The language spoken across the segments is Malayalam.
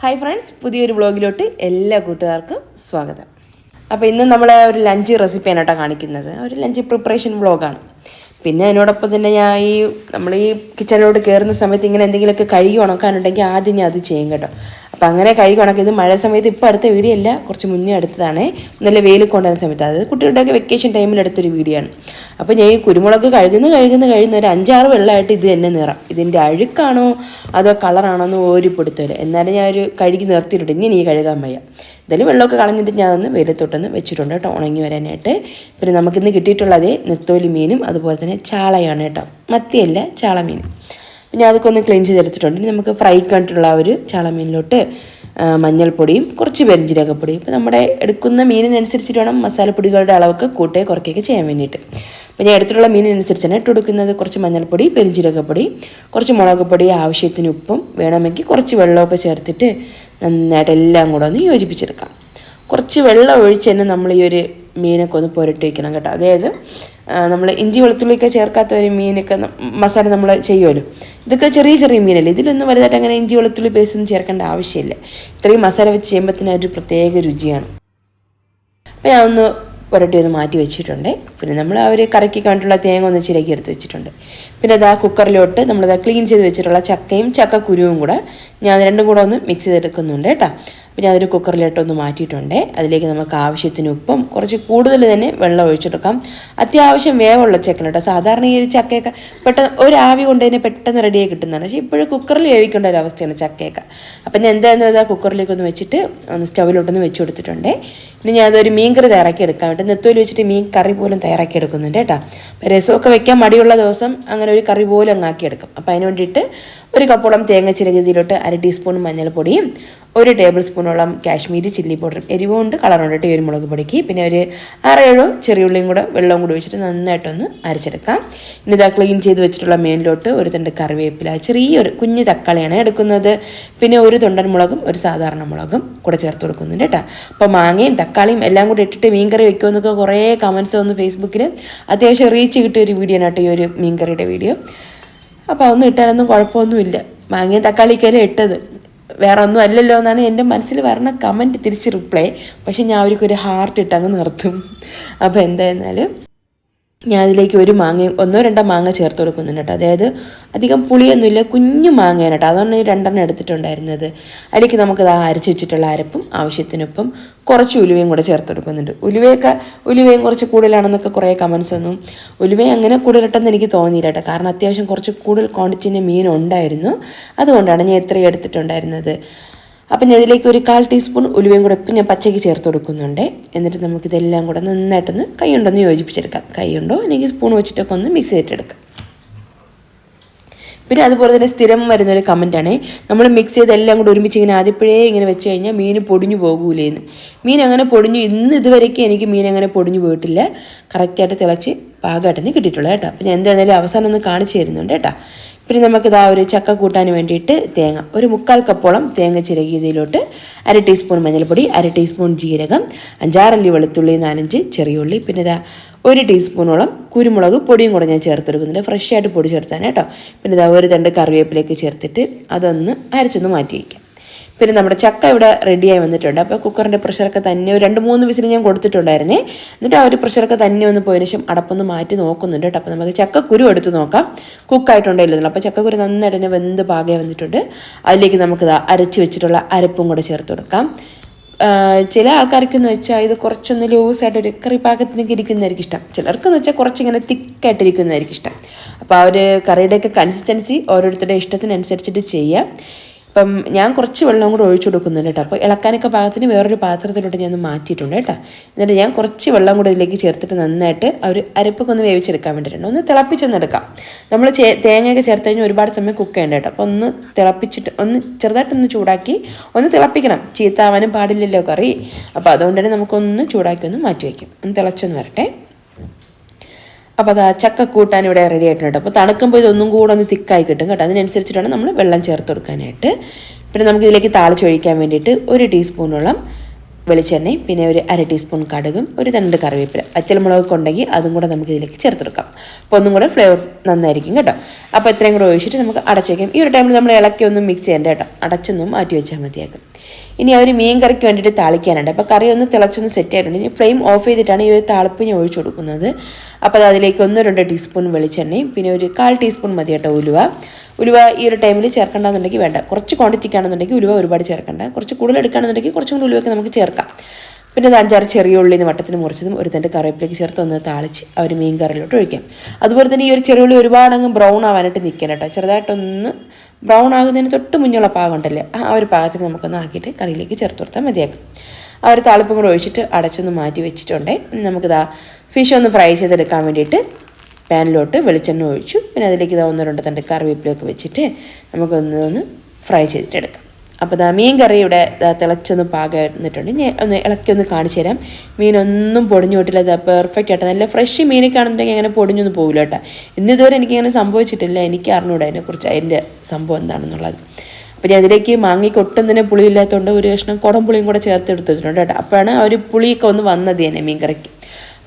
ഹായ് ഫ്രണ്ട്സ് പുതിയൊരു ബ്ലോഗിലോട്ട് എല്ലാ കൂട്ടുകാർക്കും സ്വാഗതം. അപ്പോൾ ഇന്ന് നമ്മൾ ഒരു ലഞ്ച് റെസിപ്പിയാണ് കേട്ടോ കാണിക്കുന്നത്. ഒരു ലഞ്ച് പ്രിപ്പറേഷൻ ബ്ലോഗാണ് പിന്നെ അതിനോടൊപ്പം തന്നെ ഞാൻ ഈ നമ്മൾ ഈ കിച്ചണിലോട്ട് കയറുന്ന സമയത്ത് ഇങ്ങനെ എന്തെങ്കിലുമൊക്കെ കഴുകി ഉണക്കാനുണ്ടെങ്കിൽ ആദ്യം ഞാൻ അത് ചെയ്യും കേട്ടോ. അപ്പോൾ അങ്ങനെ കഴുകി ഇത് മഴ സമയത്ത് ഇപ്പോൾ അടുത്ത വീഡിയോ അല്ല കുറച്ച് മുന്നേ അടുത്തതാണ്. നല്ല വെയിൽ കൊണ്ടുവരുന്ന സമയത്ത്. അതായത് കുട്ടികളുടെയൊക്കെ വെക്കേഷൻ ടൈമിൽ എടുത്തൊരു വീഡിയോ ആണ്. അപ്പോൾ ഞാൻ ഈ കുരുമുളക് കഴുകുന്ന കഴുകുന്ന കഴിയുന്ന ഒരു അഞ്ചാറ് വെള്ളമായിട്ട് ഇത് തന്നെ നിറം. ഇതിന്റെ അഴുക്കാണോ അതോ കളറാണോ എന്ന് ഒരു പിടുത്തമില്ല എന്നാലും ഞാൻ ഒരു കഴുകി നിർത്തിയിട്ടുണ്ട്. ഇനി ഈ കഴുകാൻ വയ്യ. എന്തായാലും വെള്ളമൊക്കെ കളഞ്ഞിട്ട് ഞാൻ അതൊന്ന് വെയിലത്തോട്ടൊന്ന് വെച്ചിട്ടുണ്ട് കേട്ടോ ഉണങ്ങി വരാനായിട്ട്. പിന്നെ നമുക്കിന്ന് കിട്ടിയിട്ടുള്ളത് നെത്തോലി മീനും അതുപോലെ തന്നെ ചാളയാണ് കേട്ടോ. മത്തിയല്ല ചാള മീൻ ഞാൻ അതൊക്കെ ഒന്ന് ക്ലീൻ ചെയ്തെടുത്തിട്ടുണ്ട്. ഇനി നമുക്ക് ഫ്രൈ കണ്ടിട്ടുള്ള ഒരു ചാളമീനിലോട്ട് മഞ്ഞൾപ്പൊടിയും കുറച്ച് പെരിഞ്ചീരകപ്പൊടിയും ഇപ്പോൾ നമ്മുടെ എടുക്കുന്ന മീനിനനുസരിച്ചിട്ട് വേണം മസാലപ്പൊടികളുടെ അളവൊക്കെ കൂട്ടേ കുറയ്ക്കുകയൊക്കെ ചെയ്യാൻ വേണ്ടിയിട്ട്. അപ്പോൾ ഞാൻ എടുത്തിട്ടുള്ള മീനിനനുസരിച്ചാണ് ഇട്ട് കൊടുക്കുന്നത് കുറച്ച് മഞ്ഞൾപ്പൊടി പെരിഞ്ചീരകപ്പൊടി കുറച്ച് മുളക് പൊടി ആവശ്യത്തിന് ഉപ്പും വേണമെങ്കിൽ കുറച്ച് വെള്ളമൊക്കെ ചേർത്തിട്ട് നന്നായിട്ട് എല്ലാം കൂടെ ഒന്ന് യോജിപ്പിച്ചെടുക്കാം. കുറച്ച് വെള്ളം ഒഴിച്ച് തന്നെ നമ്മൾ ഈ ഒരു മീനൊക്കെ ഒന്ന് പുരട്ടി വയ്ക്കണം കേട്ടോ. അതായത് നമ്മൾ ഇഞ്ചി വെളുത്തുള്ളിയൊക്കെ ചേർക്കാത്ത ഒരു മീനൊക്കെ മസാല നമ്മൾ ചെയ്യുമല്ലോ ഇതൊക്കെ ചെറിയ ചെറിയ മീനല്ലേ? ഇതിലൊന്നും വലുതായിട്ട് അങ്ങനെ ഇഞ്ചി വെളുത്തുള്ളി പേസ്റ്റ് ഒന്നും ചേർക്കേണ്ട ആവശ്യമില്ല. ഇത്രയും മസാല വെച്ച് ചെയ്യുമ്പോൾ ഒരു പ്രത്യേക രുചിയാണ്. അപ്പോൾ ഞാൻ ഒന്ന് പുരട്ടി ഒന്ന് മാറ്റി വെച്ചിട്ടുണ്ട്. പിന്നെ നമ്മൾ ആ ഒരു കറക്കി കണ്ടുള്ള തേങ്ങ ഒന്ന് ചിരക്കി എടുത്ത് വെച്ചിട്ടുണ്ട്. പിന്നെ അത് ആ കുക്കറിലോട്ട് നമ്മളത് ക്ലീൻ ചെയ്ത് വെച്ചിട്ടുള്ള ചക്കയും ചക്കക്കുരുവും കൂടെ ഞാൻ രണ്ടും കൂടെ ഒന്ന് മിക്സ് ചെയ്തെടുക്കുന്നുണ്ട് കേട്ടോ. അപ്പോൾ ഞാനൊരു കുക്കറിലിട്ടൊന്ന് മാറ്റിയിട്ടുണ്ട്. അതിലേക്ക് നമുക്ക് ആവശ്യത്തിന് ഉപ്പും കുറച്ച് കൂടുതൽ തന്നെ വെള്ളം ഒഴിച്ചെടുക്കാം അത്യാവശ്യം വേവുള്ള ചക്കന കേട്ടോ. സാധാരണ ഈ ചക്കയൊക്കെ പെട്ടെന്ന് ഒരു ആവി കൊണ്ട് തന്നെ പെട്ടെന്ന് റെഡിയായി കിട്ടുന്നതാണ്. പക്ഷേ ഇപ്പോഴും കുക്കറിൽ വേവിക്കേണ്ട ഒരു അവസ്ഥയാണ് ചക്കയൊക്കെ. അപ്പം ഞാൻ എന്താണെന്ന് എന്താ കുക്കറിലേക്ക് ഒന്ന് വെച്ചിട്ട് ഒന്ന് സ്റ്റൗവിലോട്ടൊന്ന് വെച്ച് കൊടുത്തിട്ടുണ്ട്. ഇനി ഞാനതൊരു മീൻ കറി തയ്യാറാക്കി എടുക്കാൻ വേണ്ടി നെത്തോലി വെച്ചിട്ട് മീൻ കറി പോലും തയ്യാറാക്കി എടുക്കുന്നുണ്ട് കേട്ടോ. രസമൊക്കെ വെക്കാൻ മടിയുള്ള ദിവസം അങ്ങനെ ഒരു കറി പോലും അങ്ങാക്കി ആക്കിയെടുക്കും അപ്പോൾ അതിന് വേണ്ടിയിട്ട് ഒരു കപ്പോളം തേങ്ങ ചിരകിതിയിലോട്ട് അര ടീസ്പൂൺ മഞ്ഞൾപ്പൊടിയും ഒരു ടേബിൾ സ്പൂണോളം കാശ്മീരി ചില്ലി പൗഡറും എരിവുകൊണ്ട് കളറുണ്ട് ഈ ഒരു മുളക് പൊടിക്ക് പിന്നെ ഒരു ആറേഴോ ചെറിയുള്ളിയും കൂടെ വെള്ളവും കൂടി വെച്ചിട്ട് നന്നായിട്ടൊന്ന് അരച്ചെടുക്കാം. ഇനി ഇതാ ക്ലീൻ ചെയ്ത് വെച്ചിട്ടുള്ള മേലിലോട്ട് ഒരു തണ്ട് കറിവേപ്പില ചെറിയൊരു കുഞ്ഞ് തക്കാളിയാണ് എടുക്കുന്നത്. പിന്നെ ഒരു തൊണ്ടൻ മുളകും ഒരു സാധാരണ മുളകും കൂടെ ചേർത്ത് കൊടുക്കുന്നുണ്ട് കേട്ടോ. അപ്പോൾ മാങ്ങയും തക്കാളിയും എല്ലാം കൂടി ഇട്ടിട്ട് മീൻകറി വെക്കുമെന്നൊക്കെ കുറേ കമൻസ് വന്നു ഫേസ്ബുക്കിൽ അത്യാവശ്യം റീച്ച് കിട്ടിയ ഒരു വീഡിയോ ആണ് കേട്ടോ ഈ ഒരു മീൻകറിയുടെ വീഡിയോ അപ്പോൾ അതൊന്നും ഇട്ടാലൊന്നും കുഴപ്പമൊന്നുമില്ല. മാങ്ങയും തക്കാളിക്കല്ലേ ഇട്ടത്. വേറെ ഒന്നും അല്ലല്ലോ എന്നാണ് എന്റെ മനസ്സിൽ വരണ കമന്റ് തിരിച്ച് റിപ്ലൈ പക്ഷെ ഞാൻ അവർക്കൊരു ഹാർട്ട് ഇട്ട് അങ്ങ് നിർത്തും. അപ്പോൾ എന്തായിരുന്നാലും ഞാൻ അതിലേക്ക് ഒരു മാങ്ങ ഒന്നോ രണ്ടോ മാങ്ങ ചേർത്ത് കൊടുക്കുന്നുണ്ട് കേട്ടോ. അതായത് അധികം പുളിയൊന്നുമില്ല കുഞ്ഞു മാങ്ങയാണ് കേട്ടോ. അതുകൊണ്ട് ഈ രണ്ടെണ്ണം എടുത്തിട്ടുണ്ടായിരുന്നത്. അതിലേക്ക് നമുക്കത് അരച്ച് വെച്ചിട്ടുള്ള അരപ്പും ആവശ്യത്തിനൊപ്പം കുറച്ച് ഉലുവയും കൂടെ ചേർത്ത് കൊടുക്കുന്നുണ്ട്. ഉലുവയൊക്കെ ഉലുവയും കുറച്ച് കൂടുതലാണെന്നൊക്കെ കുറേ കമൻസ് വന്നു. ഉലുവയും അങ്ങനെ കൂടുതലിട്ടെന്ന് എനിക്ക് തോന്നിയില്ല കേട്ടോ. കാരണം അത്യാവശ്യം കുറച്ച് കൂടുതൽ ക്വാണ്ടിറ്റിന്റെ മീൻ ഉണ്ടായിരുന്നു. അതുകൊണ്ടാണ് ഞാൻ ഇത്രയും എടുത്തിട്ടുണ്ടായിരുന്നത്. അപ്പം ഞാൻ ഇതിലേക്ക് ഒരു കാൽ ടീസ്പൂൺ ഉലുവയും കൂടെ ഇപ്പം ഞാൻ പച്ചയ്ക്ക് ചേർത്ത് കൊടുക്കുന്നുണ്ട്. എന്നിട്ട് നമുക്കിതെല്ലാം കൂടെ നന്നായിട്ടൊന്ന് കൈ ഉണ്ടൊന്ന് യോജിപ്പിച്ചെടുക്കാം. കൈ ഉണ്ടോ? അല്ലെങ്കിൽ സ്പൂൺ വെച്ചിട്ടൊക്കെ ഒന്ന് മിക്സ് ചെയ്തിട്ടെടുക്കാം. പിന്നെ അതുപോലെ തന്നെ സ്ഥിരം വരുന്നൊരു കമന്റാണ് നമ്മൾ മിക്സ് ചെയ്ത് എല്ലാം കൂടെ ഒരുമിച്ച് ഇങ്ങനെ ആദ്യപ്പോഴേ ഇങ്ങനെ വെച്ച് കഴിഞ്ഞാൽ മീൻ പൊടിഞ്ഞു പോകൂലേന്ന്. മീൻ അങ്ങനെ പൊടിഞ്ഞു ഇന്ന് ഇതുവരെയൊക്കെ എനിക്ക് മീൻ അങ്ങനെ പൊടിഞ്ഞു പോയിട്ടില്ല. കറക്റ്റായിട്ട് തിളച്ച് പാകമായിട്ട് തന്നെ കിട്ടിയിട്ടുള്ളൂ കേട്ടോ. അപ്പം ഞാൻ എന്തായാലും അവസാനം ഒന്ന് കാണിച്ചു തരുന്നുണ്ട് കേട്ടോ. പിന്നെ നമുക്കിതാ ഒരു ചക്ക കൂട്ടാൻ വേണ്ടിയിട്ട് തേങ്ങ. ഒരു മുക്കാൽ കപ്പോളം തേങ്ങ ചിരകിയതിലോട്ട് അര ടീസ്പൂൺ മഞ്ഞൾപ്പൊടി അര ടീസ്പൂൺ ജീരകം അഞ്ചാറല്ലി വെളുത്തുള്ളി നാലഞ്ച് ചെറിയുള്ളി പിന്നെ ഇതാ ഒരു ടീസ്പൂണോളം കുരുമുളക് പൊടിയും കൂടെ ഞാൻ ചേർത്തെടുക്കുന്നുണ്ട്. ഫ്രഷ് ആയിട്ട് പൊടി ചേർത്താണ് കേട്ടോ പിന്നെ ഇതാ ഒരു തണ്ട് കറിവേപ്പിലേക്ക് ചേർത്തിട്ട് അതൊന്ന് അരച്ചൊന്ന് മാറ്റി വയ്ക്കാം പിന്നെ നമ്മുടെ ചക്ക ഇവിടെ റെഡിയായി വന്നിട്ടുണ്ട്. അപ്പോൾ കുക്കറിന്റെ പ്രഷറൊക്കെ തന്നെ ഒരു രണ്ട് മൂന്ന് വിസിൽ ഞാൻ കൊടുത്തിട്ടുണ്ടായിരുന്നേ. എന്നിട്ട് ആ ഒരു പ്രഷറൊക്കെ തന്നെ ഒന്ന് പോയതിന് ശേഷം അടപ്പൊന്ന് മാറ്റി നോക്കുന്നുണ്ട് കേട്ടോ. അപ്പോൾ നമുക്ക് ചക്കക്കുരു എടുത്ത് നോക്കാം. കുക്കായിട്ടുണ്ടോ അപ്പോൾ ചക്കക്കുരു നന്നായിട്ട് തന്നെ വെന്ത് പാകെ വന്നിട്ടുണ്ട്. അതിലേക്ക് നമുക്ക് അരച്ച് വെച്ചിട്ടുള്ള അരപ്പും കൂടെ ചേർത്ത് കൊടുക്കാം. ചില ചില ആൾക്കാർക്കെന്ന് വെച്ചാൽ ഇത് കുറച്ചൊന്ന് ലൂസായിട്ട് ഒരു കറി പാകത്തിനൊക്കെ ഇരിക്കുന്നതായിരിക്കും ഇഷ്ടം. ചിലർക്കെന്ന് വെച്ചാൽ കുറച്ചിങ്ങനെ തിക്കായിട്ടിരിക്കുന്നതായിരിക്കും ഇഷ്ടം. അപ്പോൾ ആ ഒരു കറിയുടെയൊക്കെ കൺസിസ്റ്റൻസി ഓരോരുത്തരുടെ ഇഷ്ടത്തിനനുസരിച്ചിട്ട് ചെയ്യാം. ഇപ്പം ഞാൻ കുറച്ച് വെള്ളം കൂടെ ഒഴിച്ചു കൊടുക്കുന്നുണ്ട് കേട്ടോ. അപ്പോൾ ഇളക്കാനൊക്കെ പാകത്തിന് വേറൊരു പാത്രത്തിലോട്ട് ഞാൻ മാറ്റിയിട്ടുണ്ട് കേട്ടോ. എന്നിട്ട് ഞാൻ കുറച്ച് വെള്ളം കൂടെ ഇതിലേക്ക് ചേർത്തിട്ട് നന്നായിട്ട് അവർ അരപ്പൊക്കെ ഒന്ന് വേവിച്ചെടുക്കാൻ വേണ്ടിയിട്ടുണ്ട്. ഒന്ന് തിളപ്പിച്ചൊന്ന് എടുക്കാം. നമ്മൾ തേങ്ങയൊക്കെ ചേർത്ത് കഴിഞ്ഞാൽ ഒരുപാട് സമയം കുക്ക് ചെയ്യേണ്ട കേട്ടോ. അപ്പോൾ ഒന്ന് തിളപ്പിച്ചിട്ട് ഒന്ന് ചെറുതായിട്ടൊന്ന് ചൂടാക്കി ഒന്ന് തിളപ്പിക്കണം. ചീത്താവാനും പാടില്ലല്ലോ കറി. അപ്പോൾ അതുകൊണ്ട് തന്നെ നമുക്കൊന്ന് ചൂടാക്കി ഒന്ന് മാറ്റി വയ്ക്കും. ഒന്ന് തിളച്ചൊന്ന് വരട്ടെ. അപ്പോൾ അത് ചക്ക കൂട്ടാൻ ഇവിടെ റെഡി ആയിട്ടുണ്ട്. അപ്പോൾ തണുക്കുമ്പോൾ ഇതൊന്നും കൂടെ ഒന്ന് തിക്കായി കിട്ടും കേട്ടോ. അതിനനുസരിച്ചിട്ടാണ് നമ്മൾ വെള്ളം ചേർത്ത് കൊടുക്കാനായിട്ട്. പിന്നെ നമുക്ക് ഇതിലേക്ക് താളിച്ചൊഴിക്കാൻ വേണ്ടിയിട്ട് ഒരു ടീസ്പൂണോളം വെളിച്ചെണ്ണയും പിന്നെ ഒരു അര ടീസ്പൂൺ കടുകും ഒരു രണ്ട് കറിവേപ്പില വറ്റൽമുളകൊക്കെ ഉണ്ടെങ്കിൽ അതും കൂടെ നമുക്ക് ഇതിലേക്ക് ചേർത്ത് കൊടുക്കാം. അപ്പോൾ ഒന്നും കൂടെ ഫ്ലേവർ നന്നായിരിക്കും കേട്ടോ. അപ്പോൾ ഇത്രയും കൂടെ ഒഴിച്ചിട്ട് നമുക്ക് അടച്ചു വയ്ക്കാം ഈ ഒരു ടൈമിൽ നമ്മൾ ഇളക്കി ഒന്നും മിക്സ് ചെയ്യേണ്ട കേട്ടോ. അടച്ചൊന്നും മാറ്റി വെച്ചാൽ മതിയാക്കും ഇനി അവർ മീൻ കറിക്ക് വേണ്ടിയിട്ട് താളിക്കാനുണ്ട്. അപ്പോൾ കറി ഒന്ന് തിളച്ചൊന്ന് സെറ്റ് ആയിട്ടുണ്ട്. ഇനി ഫ്ലെയിം ഓഫ് ചെയ്തിട്ടാണ് ഈ ഒരു താളിപ്പ് ഞാൻ ഒഴിച്ചു കൊടുക്കുന്നത്. അപ്പോൾ അത് അതിലേക്ക് ഒന്ന് രണ്ട് ടീസ്പൂൺ വെളിച്ചെണ്ണയും പിന്നെ ഒരു കാൽ ടീസ്പൂൺ മതി കേട്ടോ ഉലുവ. ഉലുവ ഈ ഒരു ടൈമിൽ ചേർക്കണ്ടെന്നുണ്ടെങ്കിൽ വേണ്ട. കുറച്ച് ക്വാണ്ടിറ്റിക്കാണെന്നുണ്ടെങ്കിൽ ഉലുവ ഒരുപാട് ചേർക്കണ്ട. കുറച്ച് കൂടുതൽ എടുക്കുകയാണെന്നുണ്ടെങ്കിൽ കുറച്ചും കൂടി ഉലുവയൊക്കെ നമുക്ക് ചേർക്കാം. പിന്നെ ഒരു അഞ്ചാറ് ചെറിയ ഉള്ളിന് വട്ടത്തിന് മുറിച്ചതും ഒരു തന്റെ കറിവേപ്പിലേക്ക് ചേർത്ത് ഒന്ന് താളിച്ച് ഒരു മീൻ കറിയിലോട്ട് ഒഴിക്കാം. അതുപോലെ തന്നെ ഈ ഒരു ചെറിയ ഉള്ളി ഒരുപാട് അങ്ങ് ബ്രൗൺ ആവാനായിട്ട് നിൽക്കണം കേട്ടോ. ചെറുതായിട്ടൊന്ന് ബ്രൗൺ ആകുന്നതിന് തൊട്ട് മുന്നുള്ള പാകം ഉണ്ടല്ലേ ആ ഒരു പാകത്തിന് നമുക്കൊന്ന് ആക്കിയിട്ട് കറിയിലേക്ക് ചേർത്ത് കൊടുത്താൽ മതിയാക്കും. ആ ഒരു താളിപ്പും കൂടെ ഒഴിച്ചിട്ട് അടച്ചൊന്ന് മാറ്റി വെച്ചിട്ടുണ്ടേ. നമുക്കിതാ ഫിഷ് ഒന്ന് ഫ്രൈ ചെയ്തെടുക്കാൻ വേണ്ടിയിട്ട് പാനിലോട്ട് വെളിച്ചെണ്ണ ഒഴിച്ചു. പിന്നെ അതിലേക്ക് ഇതാ ഒന്ന് രണ്ട് തണ്ട് കറിവേപ്പിലൊക്കെ വെച്ചിട്ട് നമുക്കൊന്ന് ഒന്ന് ഫ്രൈ ചെയ്തിട്ട് എടുക്കാം. അപ്പോൾ ദാ മീൻ കറി ഇവിടെ തിളച്ചൊന്ന് പാകന്നിട്ടുണ്ട് ഞാൻ ഒന്ന് ഇളക്കി ഒന്ന് കാണിച്ചു തരാം. മീനൊന്നും പൊടിഞ്ഞു പോയിട്ടില്ല. അത് പെർഫെക്റ്റ് ആയിട്ട് നല്ല ഫ്രഷ് മീനൊക്കെ ആണെന്നുണ്ടെങ്കിൽ അങ്ങനെ പൊടിഞ്ഞൊന്നും പോകില്ല കേട്ടോ. ഇന്ന് ഇതുവരെ എനിക്കങ്ങനെ സംഭവിച്ചിട്ടില്ല. എനിക്ക് അറിഞ്ഞൂടാ അതിനെക്കുറിച്ച് അതിന്റെ സംഭവം എന്താണെന്നുള്ളത്. അപ്പോൾ ഞാൻ അതിലേക്ക് മാങ്ങയ്ക്ക് ഒട്ടും തന്നെ പുളിയില്ലാത്തതുകൊണ്ട് ഒരു കഷ്ണം കുടം പുളിയും കൂടെ ചേർത്ത് എടുത്തിട്ടുണ്ട് കേട്ടോ. അപ്പോഴാണ് ആ ഒരു പുളിയൊക്കെ ഒന്ന് വന്നത് തന്നെ മീൻ കറിക്ക്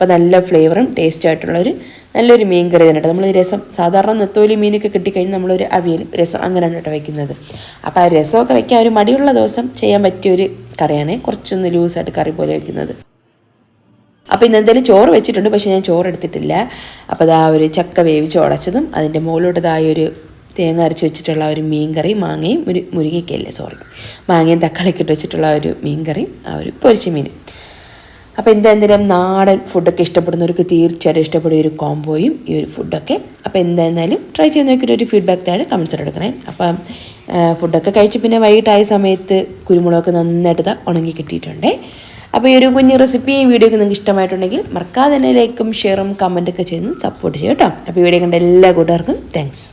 അപ്പോൾ നല്ല ഫ്ലേവറും ടേസ്റ്റ് ആയിട്ടുള്ള ഒരു നല്ലൊരു മീൻ കറി തന്നെ കേട്ടോ നമ്മൾ രസം സാധാരണ നെത്തോലി മീനൊക്കെ കിട്ടിക്കഴിഞ്ഞാൽ നമ്മളൊരു അവിയൽ രസം അങ്ങനെയാണ് കേട്ടോ വയ്ക്കുന്നത് അപ്പോൾ ആ രസമൊക്കെ വയ്ക്കാൻ ഒരു മടിയുള്ള ദിവസം ചെയ്യാൻ പറ്റിയൊരു കറിയാണ് കുറച്ചൊന്ന് ലൂസായിട്ട് കറി പോലെ വയ്ക്കുന്നത് അപ്പോൾ ഇന്ന് എന്തായാലും ചോറ് വെച്ചിട്ടുണ്ട് പക്ഷേ ഞാൻ ചോറ് എടുത്തിട്ടില്ല. അപ്പോൾ അതാ ഒരു ചക്ക വേവിച്ച് ഉടച്ചതും അതിന്റെ മുകളിലോട്ടതായ ഒരു തേങ്ങ അരച്ച് വെച്ചിട്ടുള്ള ഒരു മീൻ കറി മാങ്ങയും ഒരു മുരിങ്ങയ്ക്കല്ലേ സോറി മാങ്ങയും തക്കാളിയൊക്കെ ഇട്ട് വെച്ചിട്ടുള്ള ഒരു മീൻ കറി ആ ഒരു പൊരിച്ച മീൻ അപ്പോൾ എന്തായാലും നാടൻ ഫുഡൊക്കെ ഇഷ്ടപ്പെടുന്നവർക്ക് തീർച്ചയായിട്ടും ഇഷ്ടപ്പെടുന്ന ഒരു കോംബോയും ഈ ഒരു ഫുഡൊക്കെ അപ്പോൾ എന്തായിരുന്നാലും ട്രൈ ചെയ്ത് നോക്കിയിട്ട് ഒരു ഫീഡ്ബാക്ക് താഴെ കമൻസിൽ എടുക്കണേ അപ്പം ഫുഡൊക്കെ കഴിച്ച് പിന്നെ വൈകിട്ടായ സമയത്ത് കുരുമുളകൊക്കെ നന്നായിട്ട് ഉണങ്ങി കിട്ടിയിട്ടുണ്ടേ. അപ്പോൾ ഈ ഒരു കുഞ്ഞു റെസിപ്പിയും വീഡിയോ നിങ്ങൾക്ക് ഇഷ്ടമായിട്ടുണ്ടെങ്കിൽ മറക്കാതെ തന്നെ ലൈക്കും ഷെയറും കമന്റൊക്കെ ചെയ്ത് സപ്പോർട്ട് ചെയ്യും കേട്ടോ. അപ്പോൾ വീഡിയോ കണ്ട എല്ലാ കൂട്ടുകാർക്കും താങ്ക്സ്